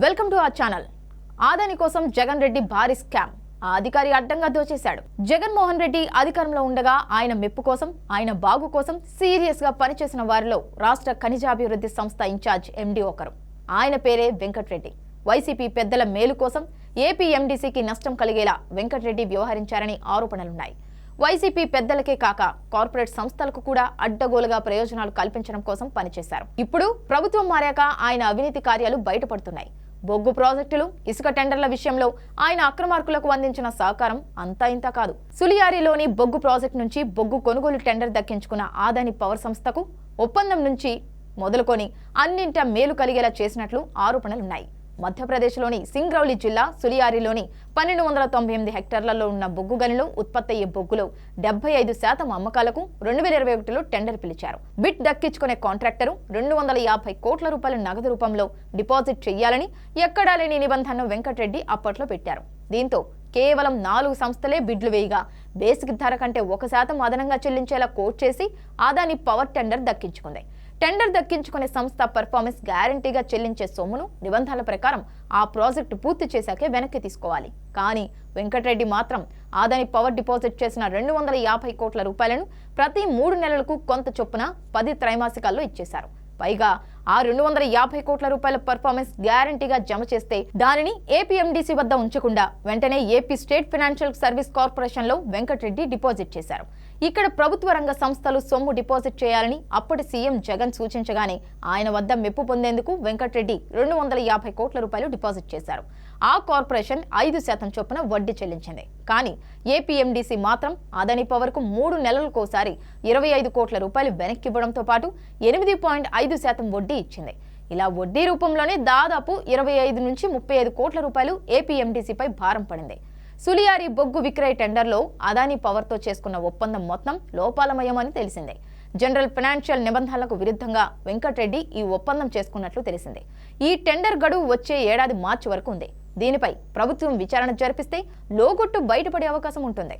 Welcome to our channel. Adani కోసం జగన్ రెడ్డి భారీ scam. ఆ అధికారి అడ్డంగా దోచేశాడు. జగన్మోహన్ రెడ్డి అధికారంలో ఉండగా ఆయన మెప్పు కోసం ఆయన బాగు కోసం సీరియస్గా పనిచేసిన వారిలో రాష్ట్ర ఖనిజాభివృద్ధి సంస్థ ఇన్ఛార్జ్ ఎండి ఒకరు. ఆయన పేరే వెంకట్రెడ్డి. వైసీపీ పెద్దల మేలు కోసం ఏపీ ఎండీసీకి నష్టం కలిగేలా వెంకట్రెడ్డి వ్యవహరించారని ఆరోపణలున్నాయి. వైసీపీ పెద్దలకే కాక కార్పొరేట్ సంస్థలకు కూడా అడ్డగోలుగా ప్రయోజనాలు కల్పించడం కోసం పనిచేశారు. ఇప్పుడు ప్రభుత్వం మారాక ఆయన అవినీతి కార్యాలు బయటపడుతున్నాయి. బొగ్గు ప్రాజెక్టులు ఇసుక టెండర్ల విషయంలో ఆయన అక్రమార్కులకు అందించిన సహకారం అంతా ఇంత కాదు. సులియారిలోని బొగ్గు ప్రాజెక్టు నుంచి బొగ్గు కొనుగోలు టెండర్ దక్కించుకున్న ఆదాని పవర్ సంస్థకు ఒప్పందం నుంచి మొదలుకొని అన్నింట మేలు కలిగేలా చేసినట్లు ఆరోపణలున్నాయి. మధ్యప్రదేశ్లోని సింగ్రౌలి జిల్లా సులియారిలోని పన్నెండు వందల తొంభై ఎనిమిది హెక్టార్లలో ఉన్న బొగ్గు గనిలో ఉత్పత్తి అయ్యే బొగ్గులో డెబ్బై ఐదు శాతం అమ్మకాలకు రెండు వేల ఇరవై ఒకటిలో టెండర్ పిలిచారు. బిట్ దక్కించుకునే కాంట్రాక్టరు రెండు వందల యాభై కోట్ల రూపాయల నగదు రూపంలో డిపాజిట్ చేయాలని ఎక్కడా లేని నిబంధనను వెంకటరెడ్డి అప్పట్లో పెట్టారు. దీంతో కేవలం నాలుగు సంస్థలే బిడ్లు వేయగా బేసిక్ ధర కంటే ఒక శాతం అదనంగా చెల్లించేలా కోట్ చేసి ఆదాని పవర్ టెండర్ దక్కించుకుంది. టెండర్ దక్కించుకునే సంస్థ పర్ఫార్మెన్స్ గ్యారంటీగా చెల్లించే సొమ్మును నిబంధనల ప్రకారం ఆ ప్రాజెక్టు పూర్తి చేశాకే వెనక్కి తీసుకోవాలి. కానీ వెంకటరెడ్డి మాత్రం ఆదాని పవర్ డిపాజిట్ చేసిన రెండు వందల యాభై కోట్ల రూపాయలను ప్రతి మూడు నెలలకు కొంత చొప్పున పది త్రైమాసికాల్లో ఇచ్చేశారు. పైగా ఆ రెండు వందల యాభై కోట్ల రూపాయల పర్ఫార్మెన్స్ గ్యారంటీగా జమ చేస్తే దానిని ఏపీఎండీసీ వద్ద ఉంచకుండా వెంటనే ఏపీ స్టేట్ ఫైనాన్షియల్ సర్వీస్ కార్పొరేషన్లో వెంకటరెడ్డి డిపాజిట్ చేశారు. ఇక్కడ ప్రభుత్వ రంగ సంస్థలు సొమ్ము డిపాజిట్ చేయాలని అప్పటి సీఎం జగన్ సూచించగానే ఆయన వద్ద మెప్పు పొందేందుకు వెంకటరెడ్డి రెండు వందల యాభై కోట్ల రూపాయలు డిపాజిట్ చేశారు. ఆ కార్పొరేషన్ ఐదు శాతం చొప్పున వడ్డీ చెల్లించింది. కానీ ఏపీఎండీసీ మాత్రం అదని పవర్కు మూడు నెలలకోసారి ఇరవై ఐదు కోట్ల రూపాయలు వెనక్కివ్వడంతో పాటు ఎనిమిది పాయింట్ ఐదు శాతం వడ్డీ ఇచ్చింది. ఇలా వడ్డీ రూపంలోనే దాదాపు ఇరవై ఐదు నుంచి ముప్పై ఐదు కోట్ల రూపాయలు ఏపీఎండీసీపై భారం పడింది. సులియారి బొగ్గు విక్రయ టెండర్లో అదానీ పవర్తో చేసుకున్న ఒప్పందం మొత్తం లోపాలమయమని తెలిసిందే. జనరల్ ఫైనాన్షియల్ నిబంధనలకు విరుద్ధంగా వెంకటరెడ్డి ఈ ఒప్పందం చేసుకున్నట్లు తెలిసింది. ఈ టెండర్ గడువు వచ్చే ఏడాది మార్చి వరకు ఉంది. దీనిపై ప్రభుత్వం విచారణ జరిపిస్తే లోగొట్టు బయటపడే అవకాశం ఉంటుంది.